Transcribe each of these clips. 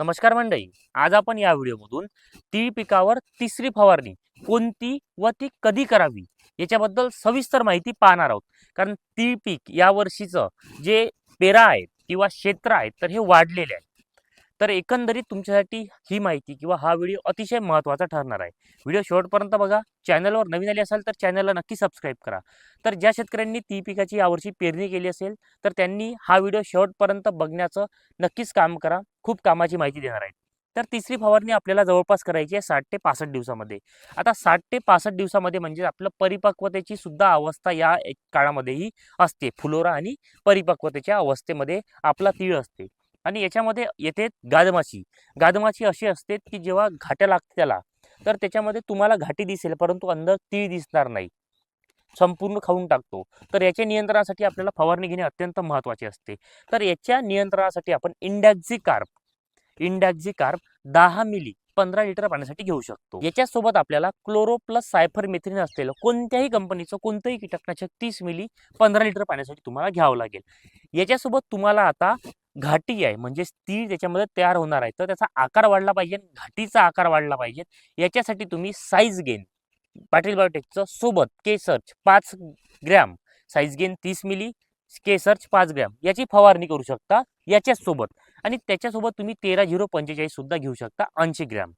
नमस्कार मंडळी आज आपण या व्हिडिओमधून तीळ पिकावर तिसरी फवारणी कोणती व ती कधी करावी याच्याबद्दल सविस्तर माहिती पाहणार आहोत. कारण तीळ पीक या वर्षीचं जे पेरा आहे किंवा क्षेत्र आहे तर हे वाढलेले आहे. तर एकंदरीत तुमच्यासाठी ही माहिती किंवा हा व्हिडिओ अतिशय महत्त्वाचा ठरणार आहे. व्हिडिओ शेवटपर्यंत बघा. चॅनलवर नवीन आले असाल तर चॅनलला नक्की सबस्क्राईब करा. तर ज्या शेतकऱ्यांनी ती पिकाची यावर्षी पेरणी केली असेल तर त्यांनी हा व्हिडिओ शेवटपर्यंत बघण्याचं नक्कीच काम करा. खूप कामाची माहिती देणार आहे तर तिसरी फवारणी आपल्याला जवळपास करायची आहे साठ ते पासष्ट दिवसामध्ये. आता साठ ते पासष्ट दिवसामध्ये म्हणजे आपलं परिपक्वतेची सुद्धा अवस्था या एक काळामध्येही असते. फुलोरा आणि परिपक्वतेच्या अवस्थेमध्ये आपला तीळ असते. आणि याच्यामध्ये येते गादमाची गादमाची अशी असते की जेव्हा घाट्या लागते त्याला तर त्याच्यामध्ये तुम्हाला घाटी दिसेल परंतु अंदर तीळ दिसणार नाही. संपूर्ण खाऊन टाकतो. तर याच्या नियंत्रणासाठी आपल्याला फवारणी घेणे अत्यंत महत्त्वाचे असते. तर याच्या नियंत्रणासाठी आपण इंडॅक्झी कार्प इंडॅक्झी कार्प दहा मिली पंधरा लिटर पाण्यासाठी घेऊ शकतो. याच्यासोबत आपल्याला क्लोरो प्लस सायफर मेथ्रिन असलेलं कोणत्याही कंपनीचं कोणतंही कीटकनाशक तीस मिली पंधरा लिटर पाण्यासाठी तुम्हाला घ्यावं लागेल. याच्यासोबत तुम्हाला आता घाटी आहे म्हणजे स्थिर त्याच्यामध्ये तयार होणार आहे. तर त्याचा आकार वाढला पाहिजे घाटीचा आकार वाढला पाहिजे. याच्यासाठी तुम्ही साईज गेन पाटील बायोटेकचं सोबत के सर्च पाच ग्रॅम साईज गेन तीस मिली केसर्च पाच ग्रॅम याची फवारणी करू शकता याच्याच सोबत आणि त्याच्यासोबत तुम्ही तेरा झिरो पंचेचाळीस सुद्धा घेऊ शकता ऐंशी ग्रॅम.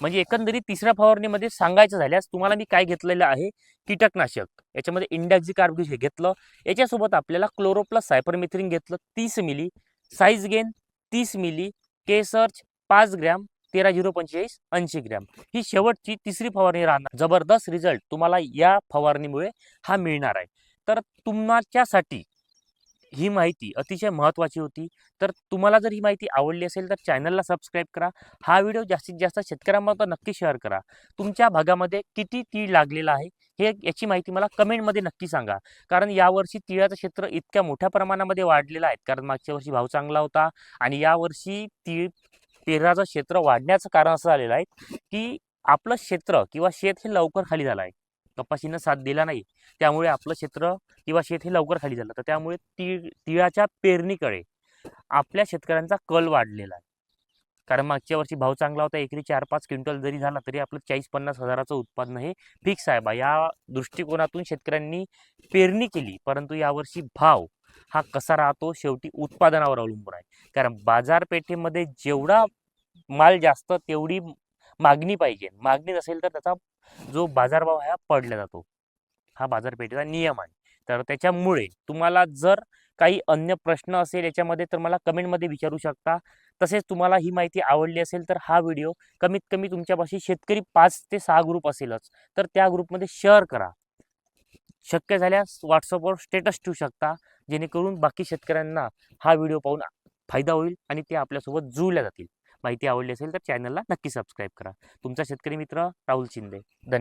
म्हणजे एकंदरीत तिसऱ्या फवारणीमध्ये सांगायचं झाल्यास तुम्हाला मी काय घेतलेलं आहे? कीटकनाशक. याच्यामध्ये इंडॅक्झी कार्ब हे घेतलं. याच्यासोबत आपल्याला क्लोरोप्लस सायपरमेथ्रिन घेतलं तीस मिली. साईज गेन तीस मिली. केसर्च पाच ग्रॅम तेरा झिरो पंचेचाळीस ऐंशी ग्रॅम. ही शेवटची तिसरी फवारणी राहणार. जबरदस्त रिझल्ट तुम्हाला या फवारणीमुळे हा मिळणार आहे. तर तुमच्यासाठी ही माहिती अतिशय महत्त्वाची होती. तर तुम्हाला जर ही माहिती आवडली असेल तर चॅनलला सबस्क्राईब करा. हा व्हिडिओ जास्तीत जास्त शेतकऱ्यांपर्यंत नक्की शेअर करा. तुमच्या भागामध्ये किती तीळ लागलेला आहे हे याची माहिती मला कमेंटमध्ये नक्की सांगा. कारण यावर्षी तिळाचं क्षेत्र इतक्या मोठ्या प्रमाणामध्ये वाढलेलं आहे. कारण मागच्या वर्षी भाव चांगला होता आणि यावर्षी तीळ पेराचं क्षेत्र वाढण्याचं कारण असं झालेलं आहे की आपलं क्षेत्र किंवा शेत हे लवकर खाली झालं आहे. कपाशीनं साथ दिला नाही. त्यामुळे आपलं क्षेत्र किंवा शेत हे लवकर खाली झालं. तर त्यामुळे तीळ तिळाच्या पेरणीकडे आपल्या शेतकऱ्यांचा कल वाढलेला आहे. कारण मागच्या वर्षी भाव चांगला होता. एकरी चार पाच क्विंटल जरी झाला तरी आपलं चाळीस पन्नास हजाराचं उत्पादन हे फिक्स आहे. बा या दृष्टिकोनातून शेतकऱ्यांनी पेरणी केली. परंतु यावर्षी भाव हा कसा राहतो? शेवटी उत्पादनावर अवलंबून आहे. कारण बाजारपेठेमध्ये जेवढा माल जास्त तेवढी मागणी पाहिजे. मागणी नसेल तर त्याचा जो बाजारभाव हा पडला जातो. हा बाजारपेठेचा नियम आहे. तर त्याच्यामुळे तुम्हाला जर काही अन्य प्रश्न असेल याच्यामध्ये तर मला कमेंटमध्ये विचारू शकता. तसेच तुम्हाला ही माहिती आवडली असेल तर हा व्हिडिओ कमीत कमी तुमच्यापाशी शेतकरी पाच ते सहा ग्रुप असेलच तर त्या ग्रुपमध्ये शेअर करा. शक्य झाल्यास व्हॉट्सअपवर स्टेटस ठेवू शकता जेणेकरून बाकी शेतकऱ्यांना हा व्हिडिओ पाहून फायदा होईल आणि ते आपल्यासोबत जुळल्या जातील. माहिती आवडली असेल तर चॅनलला नक्की सबस्क्राईब करा. तुमचा शेतकरी मित्र राहुल शिंदे. धन्यवाद